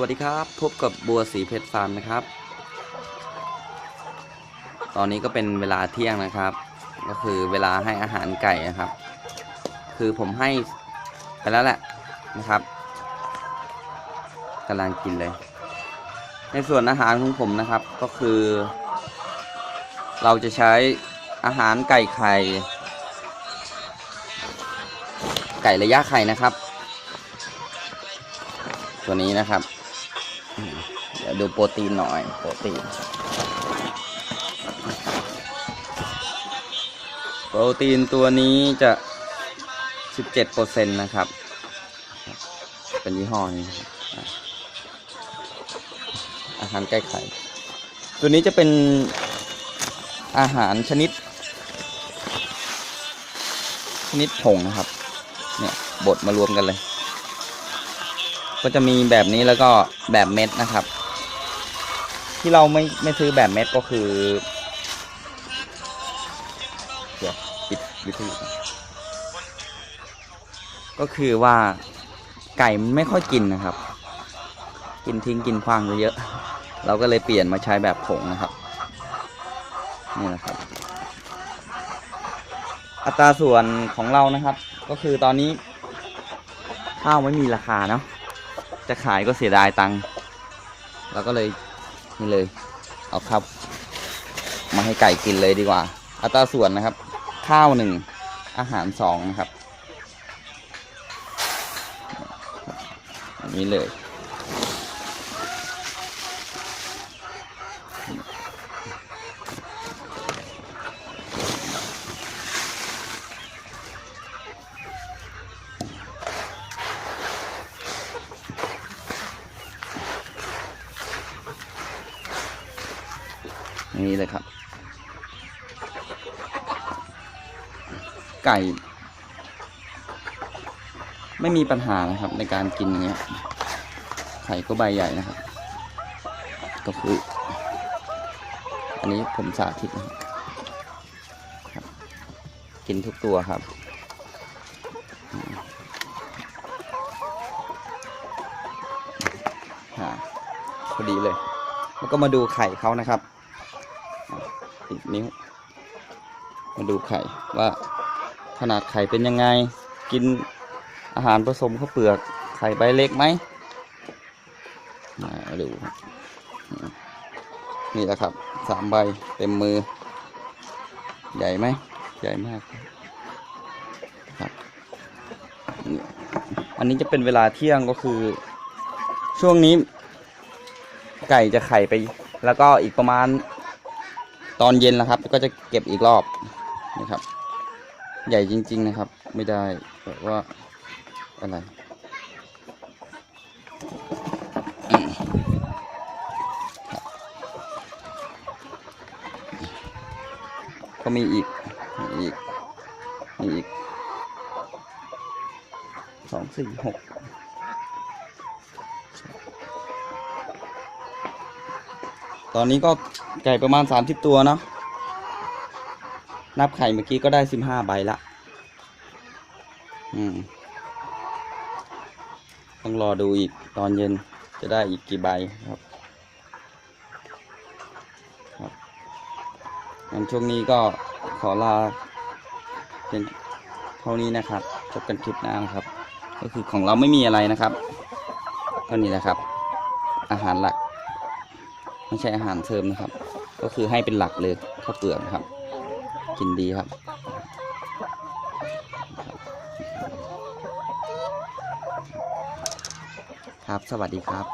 วัสดีครับ พบกับบัวสีเพชรฟาร์มนะครับ ตอนนี้ก็เป็นเวลาเที่ยงนะครับ ก็คือเวลาให้อาหารไก่นะครับ คือผมให้ไปแล้วแหละนะครับกำลังกินเลย ในส่วนอาหารของผมนะครับก็คือ เราจะใช้อาหารไก่ไข่ ไก่ระยะไข่นะครับ ตัวนี้นะครับ เดี๋ยวดูโปรตีนหน่อย โปรตีน โปรตีนตัวนี้จะ 17%นะครับ เป็นยี่ห้อนี้อาหารไก่ไข่ตัวนี้จะเป็นอาหารชนิด ชนิดผงนะครับ เนี่ยบดมารวมกันเลย ก็จะมีแบบนี้แล้วก็แบบเม็ดนะครับ ที่เราไม่ไม่ซื้อแบบเม็ดก็คือเดี๋ยวปิดวิทยุก็คือว่าไก่มันไม่ค่อยกินนะครับ กินทิ้งกินคว้างเยอะๆเราก็เลยเปลี่ยนมาใช้แบบผงนะครับ นี่นะครับ อัตราส่วนของเรานะครับ ก็คือตอนนี้ข้าวไม่มีราคาเนาะ จะขายก็เสียดายตังค์เราก็เลยนี่เลย เอาครับ มาให้ไก่กินเลยดีกว่า อัตราส่วนนะครับ ข้าวหนึ่งอาหารสองนะครับอันนี้เลย นี่เลยครับ ไก่ ไม่มีปัญหานะครับ ในการกินอย่างเงี้ย ไข่ก็ใบใหญ่นะครับ ก็คือ อันนี้ผมสาธิตนะครับ กินทุกตัวครับอืมอ่าพอดีเลย แล้วก็มาดูไข่เขานะครับ อีกนิ้ว มาดูไข่ว่าขนาดไข่เป็นยังไง กินอาหารผสมข้าวเปลือก ไข่ใบเล็กไหมมาดูนี่แหละครับสามใบเต็มมือ ใหญ่ไหมใหญ่มากครับ อันนี้จะเป็นเวลาเที่ยงก็คือ ช่วงนี้ ไก่จะไข่ไป แล้วก็อีกประมาณ ตอนเย็นแล้วครับ ก็จะเก็บอีกรอบนี่ครับ ใหญ่จริง ๆนะครับ ไม่ได้แบบว่าอะไรก็มีอีก มีอีก มีอีก สองสี่หก ตอนนี้ก็ไก่ประมาณสามสิบตัวเนาะนับไข่เมื่อกี้ก็ได้สิบห้าใบละอืมต้องรอดูอีกตอนเย็นจะได้อีกกี่ใบครับครับงั้นช่วงนี้ก็ขอลาเพียงเท่านี้นะครับพบกันคลิปหน้านะครับ ก็คือของเราไม่มีอะไรนะครับก็นี่แหละครับ อาหารหลัก ไม่ใช่อาหารเสริมนะครับ ก็คือให้เป็นหลักเลยข้าวเปลือกนะครับ กินดีครับครับ สวัสดีครับ